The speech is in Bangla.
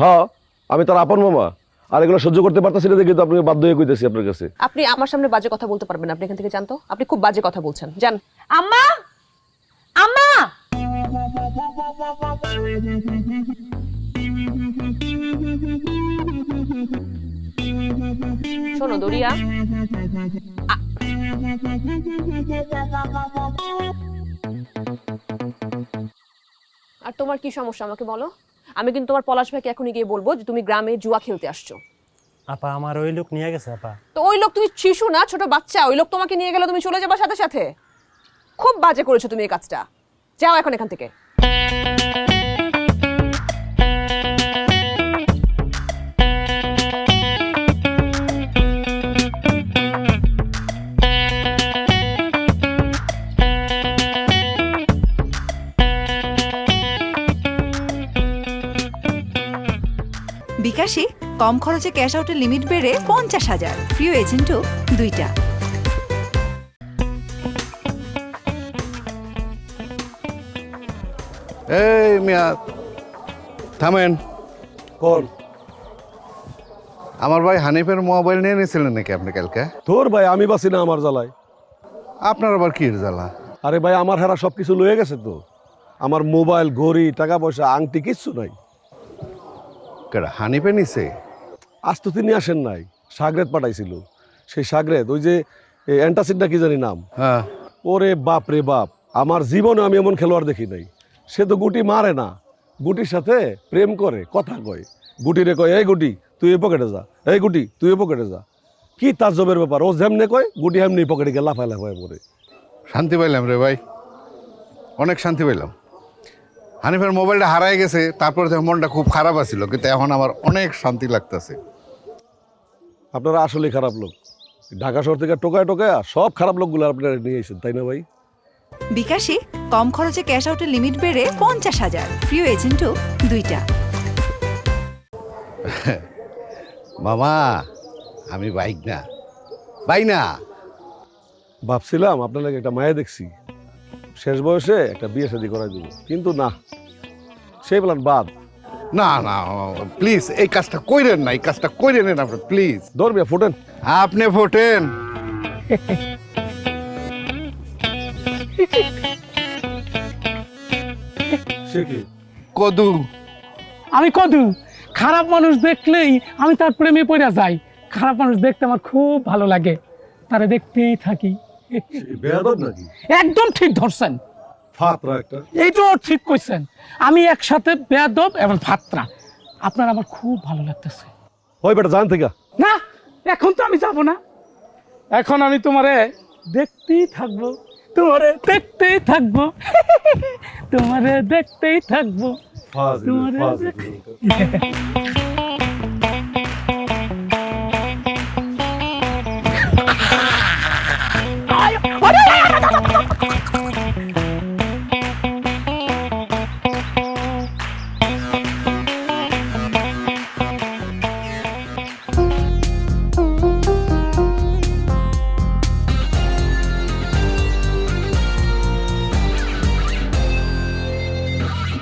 হ্যাঁ আমি তার আপন মামা। আর এগুলো সহ্য করতে পারতেছি না দেখে তো আপনি বাধ্য হয়ে কইতেছি আপনার কাছে। আপনি আমার সামনে বাজে কথা বলতে পারবেন আপনি এখান থেকে জানতো আপনি খুব বাজে কথা বলছেন। জান আম্মা! আম্মা! শোনো দরিয়া। আর তোমার কি সমস্যা আমাকে বলো? আমি কিন্তু তোমার পলাশ ভাইকে এখনই গিয়ে বলব যে তুমি গ্রামে জুয়া খেলতে আসছো। আপা আমার ওই লোক নিয়ে গেছে আপা। তো ওই লোক তুমি শিশু না ছোট বাচ্চা ওই লোক তোমাকে নিয়ে গেলে তুমি চলে যাবা সাথে সাথে? খুব বাজে করেছ তুমি এই কাজটা। যাও এখন এখান থেকে। বিকাশে কম খরচে ক্যাশ আউটের লিমিট বেড়ে পঞ্চাশ হাজার। প্রিয় এজেন্টও দুইটা। এই মিয়া থামেন। কোন? আমার ভাই হানিফের মোবাইল নিয়ে নিয়েছিলেন নাকি আপনি কালকে? তোর ভাই আমি বাসি না আমার জ্বালায়। আপনার আবার কি জ্বালা? আরে ভাই আমার হেরা সব কিছু লয়ে গেছে তো। আমার মোবাইল ঘড়ি টাকা পয়সা আংটি কিচ্ছু নাই। কেডা হানিফে নিছে আজ তো তিনি আসেন নাই সাগরেদ পাঠাইছিল। সেই সাগরেদ ওই যে অ্যান্টাসিডটা কি জানি নাম? হ্যাঁ। ওরে বাপ রে বাপ আমার জীবনে আমি এমন খেলোয়াড় দেখি নাই। সে তো গুটি মারে না গুটির সাথে প্রেম করে কথা কয়। গুটি রে কয় এই গুটি তুই এ পকেটে যা এই গুটি তুই এ পকেটে যা। কি তার জবের ব্যাপার ও যেমনে কয় গুটি এমনি পকেটে গিয়ে লাফায় লাফায় পড়ে শান্তি পাইলাম রে ভাই অনেক শান্তি পাইলাম। হানিফের মোবাইলটা হারাই গেছে তারপরে তো মনটা খুব খারাপ আছিল কিন্তু এখন আমার অনেক শান্তি লাগতেছে। আপনারা আসলে খারাপ লোক। ঢাকা শহর থেকে টোকায় টোকায় সব খারাপ লোকগুলো আপনারা নিয়ে এসেছেন তাই না ভাই? বিকাশে কম খরচে ক্যাশ আউটের লিমিট বেড়ে পঞ্চাশ হাজার প্রিয় এজেন্টও দুইটা। মামা আমি বাইক না। বাই না। ভাবছিলাম আপনার লাগে একটা মায়া দেখছি। শেষ বয়সে একটা বিয়ে শাদি করাই দেবো। কিন্তু না সেই প্ল্যান বাদ। না না প্লিজ এই কাজটা কইরেন না এই কাজটা কইরেন না আপনি প্লিজ ধরবে ফোটেন। আপনি ফোটেন। কদু। আমি কদু। খারাপ মানুষ দেখলেই আমি তার প্রেমে পড়ে যাই। খারাপ মানুষ দেখতে আমার খুব ভালো লাগে। তারা দেখতেই থাকি। বেয়াদব নাকি? একদম ঠিক ধরছেন। ফাতরা একটা। এইটাও ঠিক কইছেন। আমি একসাথে বেয়াদব এবং ফাত্রা। আপনার আমার খুব ভালো লাগতেছে। ওই বেটা জান থেকে। না এখন তো আমি যাব না। এখন আমি তোমারে দেখতেই থাকব। তোমারে দেখতেই থাকব। তোমারে দেখতেই থাকব। তোমারে